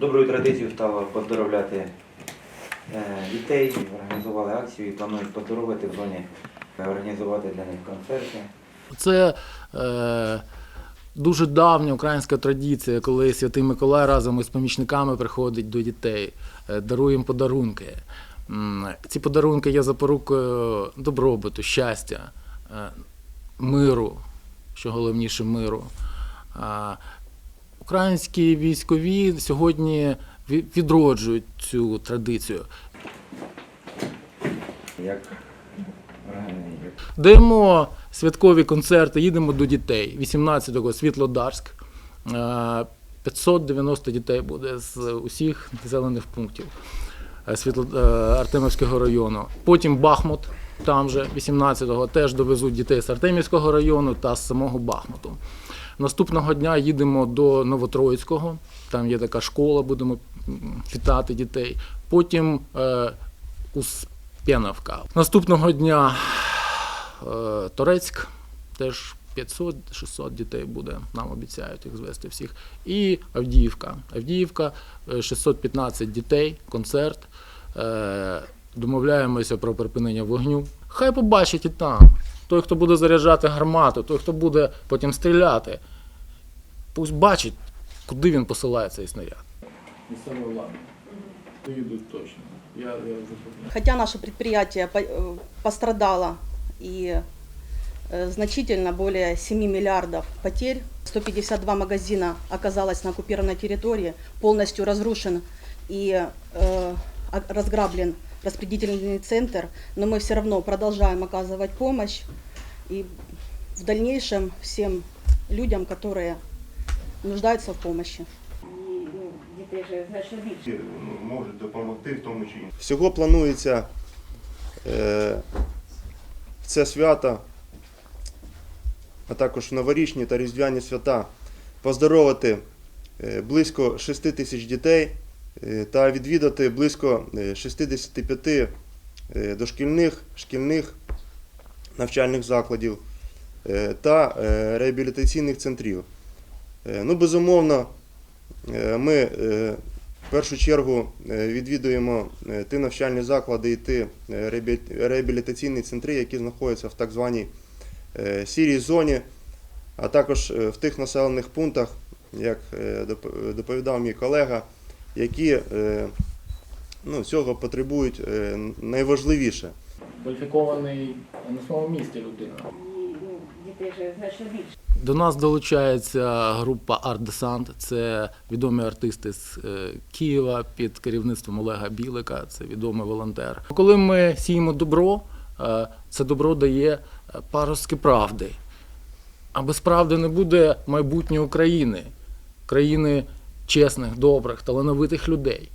Доброю традицією стало поздоровляти е, дітей, організували акцію і планують поздоровити в зоні, е, організувати для них концерти. Це е, дуже давня українська традиція, коли Святий Миколай разом із помічниками приходить до дітей, е, дарує їм подарунки. Ці подарунки є запорукою добробуту, щастя, миру, що головніше миру. Українські військові сьогодні відроджують цю традицію. Як, е, Даємо святкові концерти, їдемо до дітей. 18-го Світлодарськ. Е, 590 дітей буде з усіх населених пунктів е, е, Артемівського району. Потім Бахмут, там же 18-го теж довезуть дітей з Артемівського району та з самого Бахмуту. Наступного дня їдемо до Новотроїцького, там є така школа, будемо вітати дітей. Потім е, Успеновка. Наступного дня е, Торецьк, теж 500-600 дітей буде, нам обіцяють їх звести всіх. І Авдіївка. Авдіївка, е, 615 дітей, концерт. Е, Домовляємося про припинення вогню. Хай побачить і там. Той, хто буде заряджати гармату, той, хто буде потім стріляти. Пусть бачить, куди він посилає цей снаряд. Місцева влада. Доїдуть точно. Я, я вже Хотя наше предприятие по- э, пострадало и э, значительно более 7 миллиардов потерь, 152 магазина оказалось на оккупированной территории, полностью разрушен и э, о- разграблен распределительный центр, но мы все равно продолжаем оказывать помощь и в дальнейшем всем людям, которые нуждаются в помощи. дітей же значно більше. ну, можуть допомогти в тому чи іншому. Всього планується е, в це свято, а також в новорічні та різдвяні свята поздоровити е, близько 6 тисяч дітей е, та відвідати близько е, 65 е, дошкільних, шкільних навчальних закладів е, та е, реабілітаційних центрів. Е, Ну, безумовно, е, ми е, в першу чергу е, відвідуємо е, ті навчальні заклади і ті е, реабілітаційні центри, які знаходяться в так званій е, сірій зоні, а також е, в тих населених пунктах, як е, доповідав мій колега, які е, ну, цього потребують е, найважливіше. кваліфікований на своєму місці людина. До нас долучається група Арт Десант. Це відомі артисти з е, Києва під керівництвом Олега Білика. Це відомий волонтер. Коли ми сіємо добро, це добро дає паростки правди. А без правди не буде майбутнього України, країни чесних, добрих, талановитих людей.